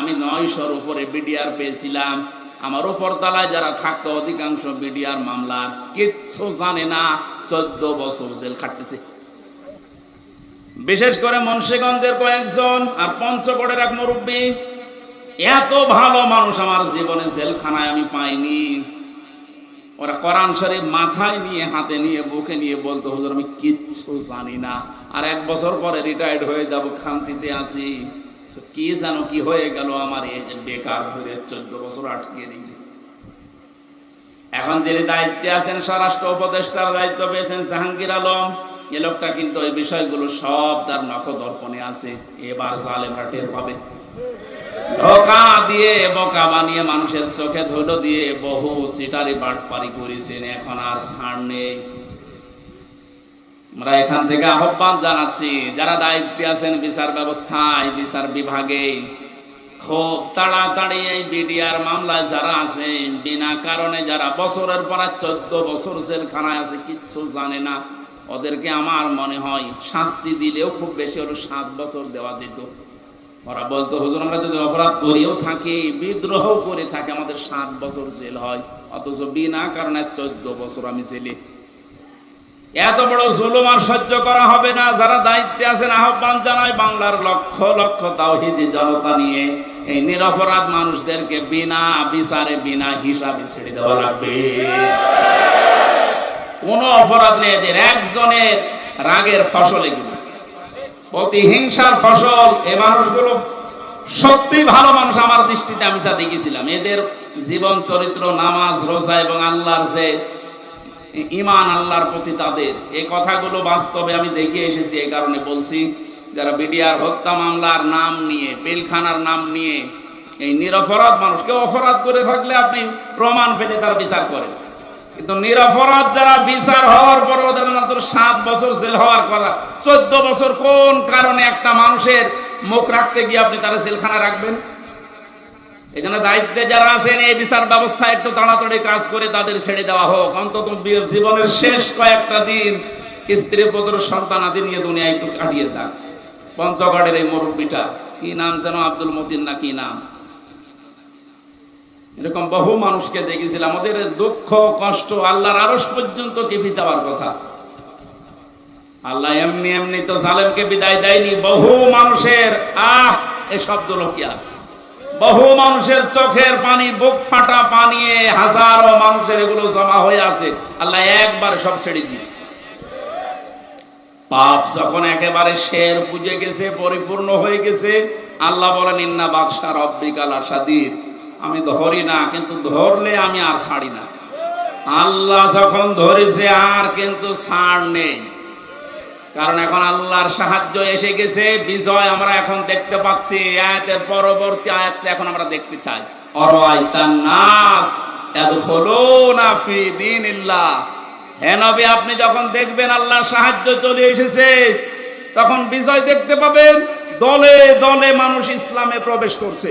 আমি নয়শোর উপরে বিডিআর পেয়েছিলাম। আমার উপর তলায় যারা থাকতো, অধিকাংশ বিডিআর মামলা কিচ্ছু জানে না। চোদ্দ বছর জেল খাটতেছে। বিশেষ করে মুন্সিগঞ্জের কয়েকজন আর পঞ্চগড়ের এক মুরব্বী। এত ভালো মানুষ আমার জীবনে জেলখানায় আমি পাইনি। ওরা কোরআন শরীফ মাথায় নিয়ে, হাতে নিয়ে, বুকে নিয়ে বলতো, হুজুর, আমি কিচ্ছু জানি না। আর এক বছর পরে রিটায়ার্ড হয়ে যাব, খান্তিতে আসি তো কি জানো কি হয়ে গেল আমার এই যে বেকার ধরে চোদ্দ বছর আটকে রেখেছি এখন যিনি দায়িত্বে আছেন স্বরাষ্ট্র উপদেষ্টার দায়িত্ব পেয়েছেন জাহাঙ্গীর আলম, এ লোকটা কিন্তু এই বিষয়গুলো সব তার নখদর্পণে আছে। এবার জালেমরা টের পাবে। ধোকা দিয়ে, বোকা বানিয়ে মানুষের চোখে ধুলো দিয়ে বহু চিটারি বাটপারি করেছেন, এখন আর ছাড় নেই। আমরা এখান থেকে আহ্বান জানাচ্ছি, যারা দায়িত্বে আছেন বিচার ব্যবস্থায়, বিচার বিভাগে, খুব তাড়াতাড়ি এই বিডিআর মামলায় যারা আছে বিনা কারণে যারা বছরের পর চোদ্দ বছর জেলখানায় আছে, কিচ্ছু জানে না। ওদেরকে আমার মনে হয় শাস্তি দিলেও খুব বেশি হলো সাত বছর দেওয়া যেত। ওরা বলতো, হুজুর, আমরা যদি অপরাধ করিও থাকি, বিদ্রোহ করে থাকে, আমাদের সাত বছর জেল হয়। অথচ বিনা কারণে চোদ্দ বছর আমি জেলে এত বড় জুলুম আর সহ্য করা হবে না। যারা দায়িত্বে আছেন, আহ্বান জানায় বাংলার লক্ষ লক্ষ তাওহিদি জনতা নিয়ে। এই নিরপরাধ মানুষদেরকে বিনা বিচারে, বিনা হিসাবে ছেড়ে দেওয়া লাগবে। কোন অপরাধ নেই এদের। একজনের রাগের ফসল এগুলো। প্রতিহিংসার ফসল। এ মানুষগুলো সত্যি ভালো মানুষ। আমার দৃষ্টিতে আমি যা দেখেছিলাম, এদের জীবন চরিত্র, নামাজ, রোজা এবং আল্লাহর যে ইমান আল্লাহর প্রতি তাদের। এই কথাগুলো বাস্তবে আমি দেখে এসেছি, এই কারণে বলছি, যারা বিডিআর হত্যা মামলার নাম নিয়ে, পেলখানার নাম নিয়ে, এই নিরপরাধ মানুষকে অপরাধ করে থাকলে আপনি প্রমাণ পেলে তার বিচার করেন। কিন্তু নিরপরাধ যারা বিচার হওয়ার পর ওদের মাত্র সাত বছর জেল হওয়ার কথা, চোদ্দ বছর কোন কারণে একটা মানুষের মুখ রাখতে গিয়ে আপনি তারা জেলখানা রাখবেন? এই জন্য দায়িত্বে যারা আছেন, এই বিচার ব্যবস্থা একটু তাড়াতাড়ি কাজ করে তাদের ছেড়ে দেওয়া হোক। অন্তত জীবনের শেষ কয়েকটা দিন স্ত্রী, পুত্র, সন্তান আদি নিয়ে দুনিয়া একটু কাটিয়ে যাক। পঞ্চগড়ের এই মুরব্বীটা, কি নাম যেন আব্দুল মতিন না কি নাম? এরকম বহু মানুষকে দেখেছিলাম। ওদের দুঃখ, কষ্ট, আল্লাহর আরস পর্যন্ত কেঁপে যাওয়ার কথা। আল্লাহ এমনি এমনি তো জালেমকে বিদায় দেয়নি। বহু মানুষের, আহ, এ শব্দ লোকে আছে। বহু মানুষের চোখের পানি, বুক ফাটা পানি হাজারো মানুষের এগুলো জমা হয়ে আছে। আল্লাহ একবার সব ছেড়ে দিয়েছে। পাপ যখন একেবারে শের পুজে গেছে, পরিপূর্ণ হয়ে গেছে, আল্লাহ বলেন, ইন্না বাদশাহ রব্বিকাল আসাদির আমি ধরি না, কিন্তু ধরলে আমি আর ছাড়ি না। আল্লাহ যখন ধরেছে, আর কিন্তু ছাড় নেই। কারণ এখন আল্লাহর সাহায্য এসে গেছে, বিজয় আমরা এখন দেখতে পাচ্ছি। আয়াতের পরবর্তী আয়াতটা এখন আমরা দেখতে চাই। আপনি যখন দেখবেন আল্লাহর সাহায্য চলে এসেছে, তখন বিজয় দেখতে পাবেন, দলে দলে মানুষ ইসলামে প্রবেশ করছে।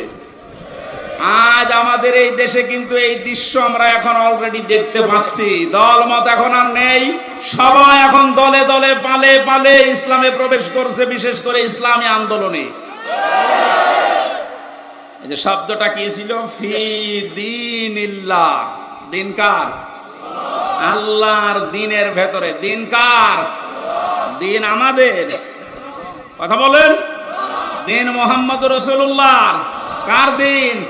আজ আমাদের এই দেশে কিন্তু এই দৃশ্য আমরা এখন অলরেডি দেখতে পাচ্ছি। দল মত এখন আর নেই। সবাই এখন দলে দলে পালে পালে ইসলামে প্রবেশ করছে, বিশেষ করে ইসলামী আন্দোলনে। যে শব্দটা কি ছিল? ফি দিন দিন কার? আল্লাহর দিনের ভেতরে। দিন কার? দিন আমাদের। কথা বলেন? দিন মোহাম্মদ রসুল্লাহ কার দিন?